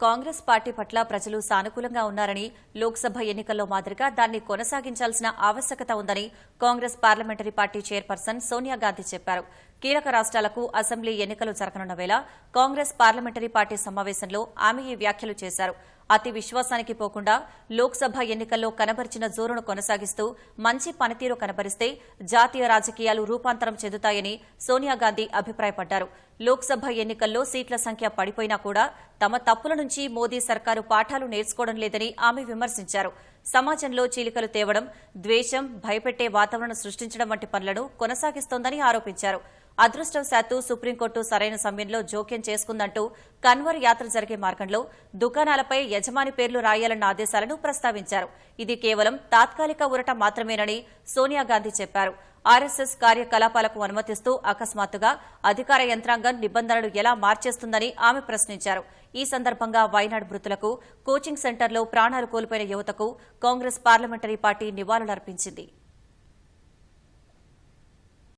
Congress party పట్ల ప్రజలు సానుకూలంగా ఉన్నారని లోక్సభ ఎన్నికల్లో మాదిరిగా దాన్ని కొనసాగించాల్సిన ఆవశ్యకత ఉందని Congress parliamentary party chairperson Sonia Gandhi చెప్పారు. కీలక రాష్ట్రాలకు అసెంబ్లీ ఎన్నికలు జరగనున్న వేళ కాంగ్రెస్ పార్లమెంటరీ పార్టీ సమావేశంలో ఆమె ఈ వ్యాఖ్యలు చేశారు. అతి విశ్వాసానికి పోకుండా లోక్సభ ఎన్నికల్లో కనబరిచిన జోరును కొనసాగిస్తూ మంచి పనితీరు కనబరిస్తే జాతీయ రాజకీయాలు రూపాంతరం చెందుతాయని సోనియా గాంధీ అభిప్రాయపడ్డారు. లోక్సభ ఎన్నికల్లో సీట్ల సంఖ్య పడిపోయినా కూడా తమ తప్పుల నుంచి మోదీ సర్కారు పాఠాలు నేర్చుకోవడం లేదని ఆమె విమర్శించారు. సమాజంలో చీలికలు తేవడం ద్వేషం భయపెట్టే వాతావరణం సృష్టించడం వంటి పనులను కొనసాగిస్తోందని ఆరోపించారు. అదృష్టవశాత్తు సుప్రీంకోర్టు సరైన సమయంలో జోక్యం చేసుకుందంటూ కన్వర్ యాత్ర జరిగే మార్గంలో దుకాణాలపై యజమాని పేర్లు రాయాలన్న ఆదేశాలను ప్రస్తావించారు. ఇది కేవలం తాత్కాలిక ఉరట మాత్రమేనని సోనియా గాంధీ చెప్పారు. ఆర్ఎస్ఎస్ కార్యకలాపాలకు అనుమతిస్తూ అకస్మాత్తుగా అధికార యంత్రాంగం నిబంధనలు ఎలా మార్చేస్తుందని ఆమె ప్రశ్నించారు. ఈ సందర్భంగా వైనాడ్ మృతులకు కోచింగ్ సెంటర్లో ప్రాణాలు కోల్పోయిన యువతకు కాంగ్రెస్ పార్లమెంటరీ పార్టీ నివాళులర్పించింది.